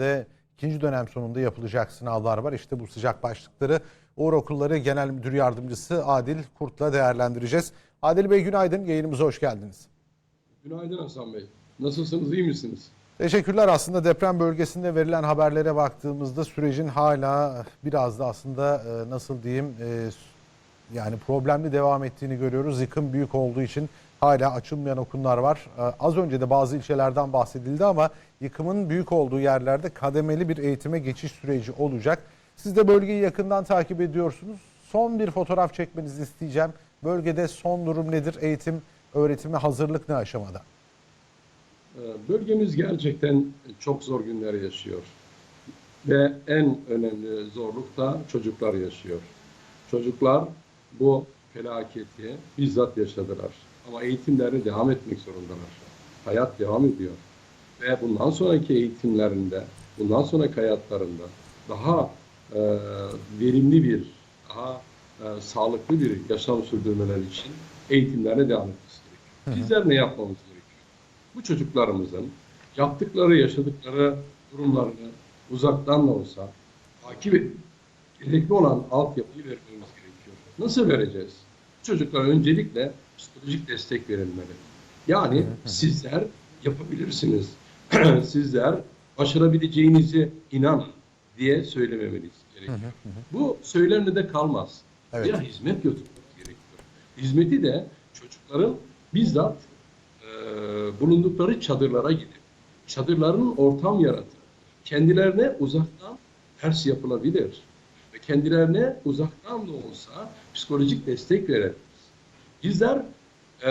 de ikinci dönem sonunda yapılacak sınavlar var. İşte bu sıcak başlıkları Uğur Okulları Genel Müdür Yardımcısı Adil Kurt'la değerlendireceğiz. Adil Bey günaydın, yayınımıza hoş geldiniz. Günaydın Hasan Bey. Nasılsınız, iyi misiniz? Teşekkürler. Aslında deprem bölgesinde verilen haberlere baktığımızda sürecin hala biraz da aslında e, nasıl diyeyim e, yani problemli devam ettiğini görüyoruz. Yıkım büyük olduğu için hala açılmayan okullar var. E, Az önce de bazı ilçelerden bahsedildi ama yıkımın büyük olduğu yerlerde kademeli bir eğitime geçiş süreci olacak. Siz de bölgeyi yakından takip ediyorsunuz. Son bir fotoğraf çekmenizi isteyeceğim. Bölgede son durum nedir? Eğitim, öğretime hazırlık ne aşamada? Ee, Bölgemiz gerçekten çok zor günler yaşıyor. Ve en önemli zorluk da çocuklar yaşıyor. Çocuklar bu felaketi bizzat yaşadılar. Ama eğitimlerine devam etmek zorundalar. Hayat devam ediyor. Ve bundan sonraki eğitimlerinde, bundan sonraki hayatlarında daha e, verimli bir, daha e, sağlıklı bir yaşam sürdürmeleri için eğitimlerine devam etmesi gerekiyor. Bizler ne yapmamız gerekiyor? Bu çocuklarımızın yaptıkları, yaşadıkları durumlarını uzaktan da olsa takip edip gerekli olan altyapıyı vermemiz gerekiyor. Nasıl vereceğiz? Çocuklara öncelikle psikolojik destek verilmeli. Yani sizler yapabilirsiniz. sizler başarabileceğinizi inanın diye söylememeliyiz gerekiyor. Bu söylemle de kalmaz. Evet. Bir hizmet götürmemiz gerekiyor. Hizmeti de çocukların bizzat e, bulundukları çadırlara gidip çadırların ortam yaratıp kendilerine uzaktan ders yapılabilir kendilerine uzaktan da olsa psikolojik destek verebiliriz. Bizler e,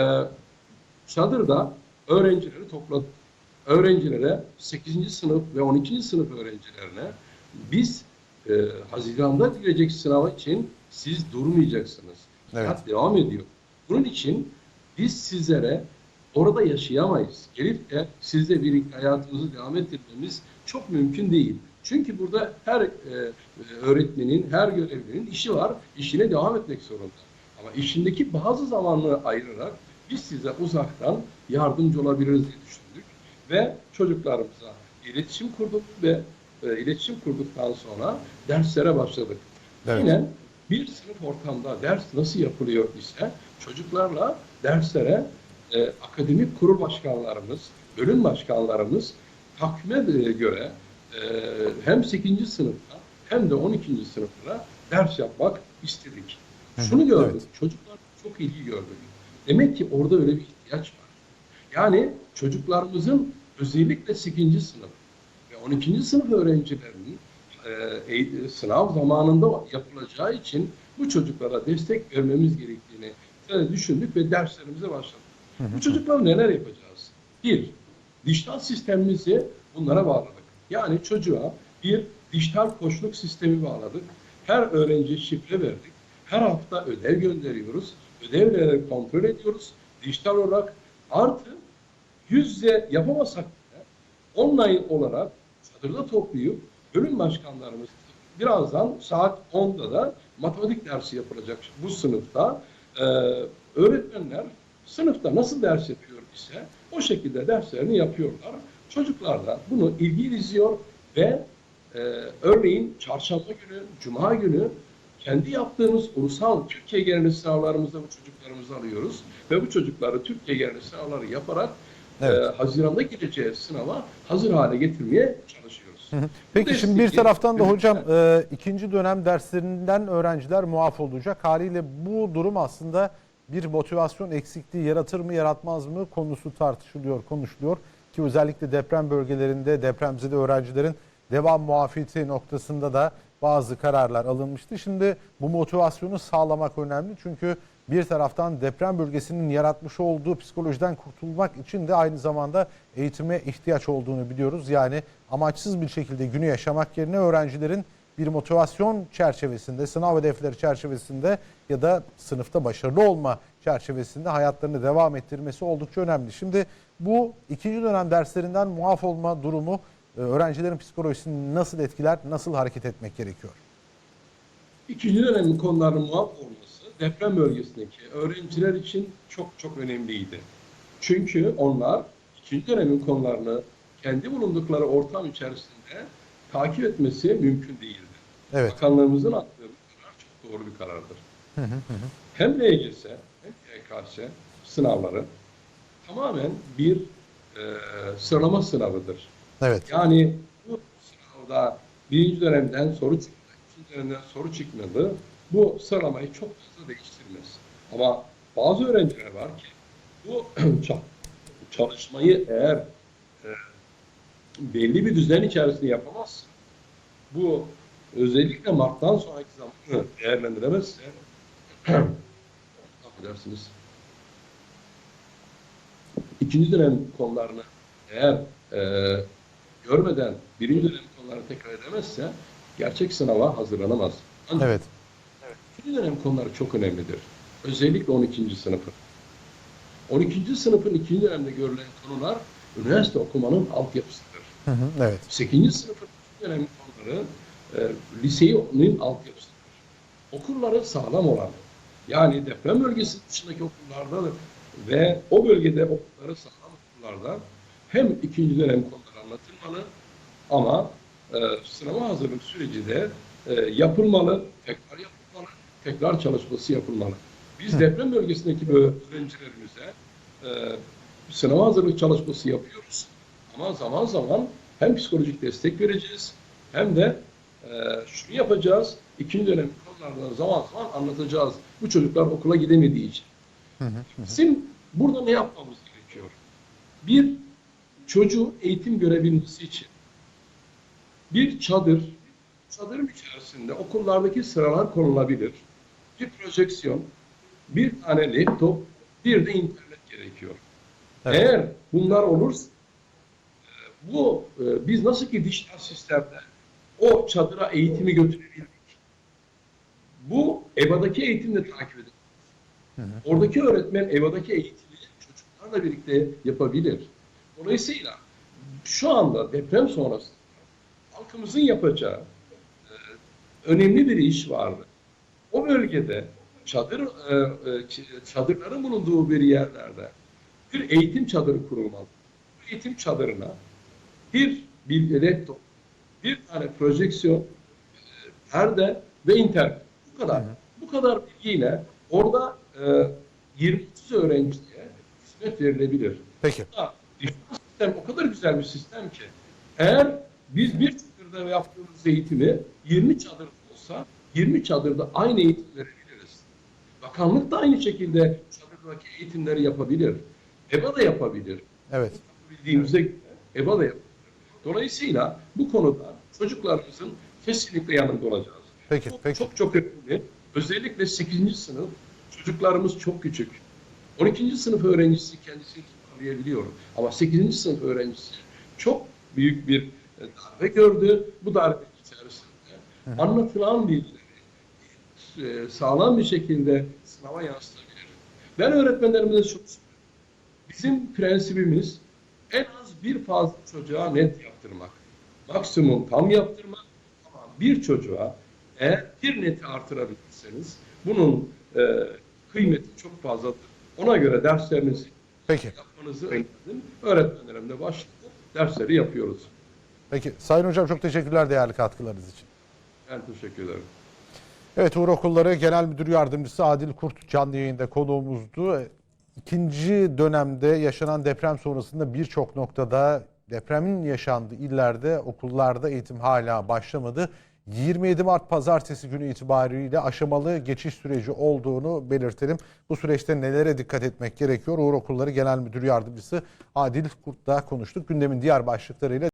çadırda öğrencileri topladık. Öğrencilere 8. sınıf ve 12. sınıf öğrencilerine biz e, Haziran'da girecek sınava için siz durmayacaksınız. Evet. Hayat devam ediyor. Bunun için biz sizlere orada yaşayamayız. Gelip de sizle birlikte hayatımızı devam ettirmemiz çok mümkün değil. Çünkü burada her e, öğretmenin, her görevlinin işi var. İşine devam etmek zorunda. Ama işindeki bazı zamanları ayırarak biz size uzaktan yardımcı olabiliriz diye düşündük. Ve çocuklarımıza iletişim kurduk ve e, iletişim kurduktan sonra derslere başladık. Evet. Yine bir sınıf ortamda ders nasıl yapılıyor ise çocuklarla derslere e, akademik kurul başkanlarımız, bölüm başkanlarımız takvime göre e, hem 8. sınıfta hem de 12. sınıflara ders yapmak istedik. Şunu gördük, evet. çocuklar çok ilgi gördük. Demek ki orada öyle bir ihtiyaç var. Yani çocuklarımızın özellikle 8. sınıf ve 12. sınıf öğrencilerinin e, eğ- sınav zamanında yapılacağı için bu çocuklara destek vermemiz gerektiğini e, düşündük ve derslerimize başladık. Bu çocuklar neler yapacağız? Bir, dijital sistemimizi bunlara bağladık. Yani çocuğa bir dijital koçluk sistemi bağladık. Her öğrenciye şifre verdik. Her hafta ödev gönderiyoruz. Ödevleri kontrol ediyoruz. Dijital olarak artı yüz yüze yapamasak bile online olarak çadırda toplayıp bölüm başkanlarımız birazdan saat 10'da da matematik dersi yapılacak bu sınıfta. Ee, öğretmenler sınıfta nasıl ders yapıyor ise o şekilde derslerini yapıyorlar. Çocuklar da bunu ilgi izliyor ve e, örneğin çarşamba günü, cuma günü kendi yaptığımız ulusal Türkiye geneli sınavlarımızda bu çocuklarımızı alıyoruz ve bu çocukları Türkiye geneli sınavları yaparak Evet. e, Haziran'da gireceği sınava hazır hale getirmeye çalışıyoruz. Peki şimdi bir taraftan da hocam e, ikinci dönem derslerinden öğrenciler muaf olacak. Haliyle bu durum aslında bir motivasyon eksikliği yaratır mı yaratmaz mı konusu tartışılıyor, konuşuluyor. Ki özellikle deprem bölgelerinde depremzede öğrencilerin devam muafiyeti noktasında da bazı kararlar alınmıştı. Şimdi bu motivasyonu sağlamak önemli. Çünkü bir taraftan deprem bölgesinin yaratmış olduğu psikolojiden kurtulmak için de aynı zamanda eğitime ihtiyaç olduğunu biliyoruz. Yani amaçsız bir şekilde günü yaşamak yerine öğrencilerin bir motivasyon çerçevesinde, sınav hedefleri çerçevesinde ya da sınıfta başarılı olma çerçevesinde hayatlarını devam ettirmesi oldukça önemli. Şimdi bu ikinci dönem derslerinden muaf olma durumu e, öğrencilerin psikolojisini nasıl etkiler, nasıl hareket etmek gerekiyor? İkinci dönemin konularının muaf olması deprem bölgesindeki öğrenciler için çok çok önemliydi. Çünkü onlar ikinci dönemin konularını kendi bulundukları ortam içerisinde takip etmesi mümkün değildi. Evet. Bakanlığımızın attığı karar çok doğru bir karardır. Hem LGS hem YKS sınavları tamamen bir e, sıralama sınavıdır. Evet. Yani bu sınavda birinci dönemden soru çıktı, ikinci dönemden soru çıkmadı. Bu sıralamayı çok fazla değiştirmez. Ama bazı öğrenciler var ki bu ça- çalışmayı eğer e, belli bir düzen içerisinde yapamazsa bu özellikle Mart'tan sonraki zamanı değerlendiremezse affedersiniz ikinci dönem konularını eğer e, görmeden birinci dönem konularını tekrar edemezse gerçek sınava hazırlanamaz. Ancak Evet. ikinci dönem konuları çok önemlidir. Özellikle 12. sınıfın. 12. sınıfın ikinci dönemde görülen konular üniversite okumanın altyapısıdır. Hı hı, Evet. 8. sınıfın dönem konuları e, lisenin altyapısıdır. Okulları sağlam olan, yani deprem bölgesi dışındaki okullarda ve o bölgede okulları sağlam okullarda hem ikinci dönem konuları anlatılmalı ama e, sınava hazırlık süreci de e, yapılmalı, tekrar yapılmalı, tekrar çalışması yapılmalı. Biz deprem bölgesindeki öğrencilerimize e, sınava hazırlık çalışması yapıyoruz. Ama zaman zaman hem psikolojik destek vereceğiz hem de e, şunu yapacağız. İkinci dönem konulardan zaman zaman anlatacağız. Bu çocuklar okula gidemediği için. Bizim burada ne yapmamız gerekiyor? Bir, çocuğu eğitim görebilmesi için bir çadır, çadırın içerisinde okullardaki sıralar konulabilir. Bir projeksiyon, bir tane laptop, bir de internet gerekiyor. Evet. Eğer bunlar olursa bu e, biz nasıl ki dijital sistemde o çadıra eğitimi götürebildik. Bu EBA'daki eğitimle takip edilir. Oradaki öğretmen EBA'daki eğitimi çocuklarla birlikte yapabilir. Dolayısıyla şu anda deprem sonrası halkımızın yapacağı e, önemli bir iş vardı. O bölgede çadır e, e, çadırların bulunduğu bir yerlerde bir eğitim çadırı kurulmalı. Bu eğitim çadırına bir, bir laptop, bir tane projeksiyon, e, perde ve internet. Bu kadar. Bu kadar bilgiyle orada e, 20 öğrenciye hizmet verilebilir. Peki. Ha, dijital sistem o kadar güzel bir sistem ki eğer biz bir çadırda yaptığımız eğitimi 20 çadır olsa 20 çadırda aynı eğitim verebiliriz. Bakanlık da aynı şekilde çadırdaki eğitimleri yapabilir. EBA da yapabilir. Evet. Bildiğimize göre EBA da yapabilir. Dolayısıyla bu konuda çocuklarımızın kesinlikle yanında olacağız. Peki, Bu peki. Çok çok önemli. Özellikle 8. sınıf çocuklarımız çok küçük. 12. sınıf öğrencisi kendisini toparlayabiliyor. Ama 8. sınıf öğrencisi çok büyük bir e, darbe gördü. Bu darbe içerisinde anlatılan bilgileri e, sağlam bir şekilde sınava yansıtabilir. Ben öğretmenlerimize çok Bizim prensibimiz en az bir fazla çocuğa net yaptırmak. Maksimum tam yaptırmak ama bir çocuğa eğer bir neti artırabilirseniz bunun e, kıymeti çok fazladır. Ona göre derslerinizi Peki. yapmanızı önerdim. Öğretmenlerim de başladı. Dersleri yapıyoruz. Peki. Sayın Hocam çok teşekkürler değerli katkılarınız için. Ben teşekkür ederim. Evet Uğur Okulları Genel Müdür Yardımcısı Adil Kurt canlı yayında konuğumuzdu. İkinci dönemde yaşanan deprem sonrasında birçok noktada depremin yaşandığı illerde okullarda eğitim hala başlamadı. 27 Mart pazartesi günü itibariyle aşamalı geçiş süreci olduğunu belirtelim. Bu süreçte nelere dikkat etmek gerekiyor? Uğur Okulları Genel Müdür Yardımcısı Adil Kurt'la konuştuk. Gündemin diğer başlıklarıyla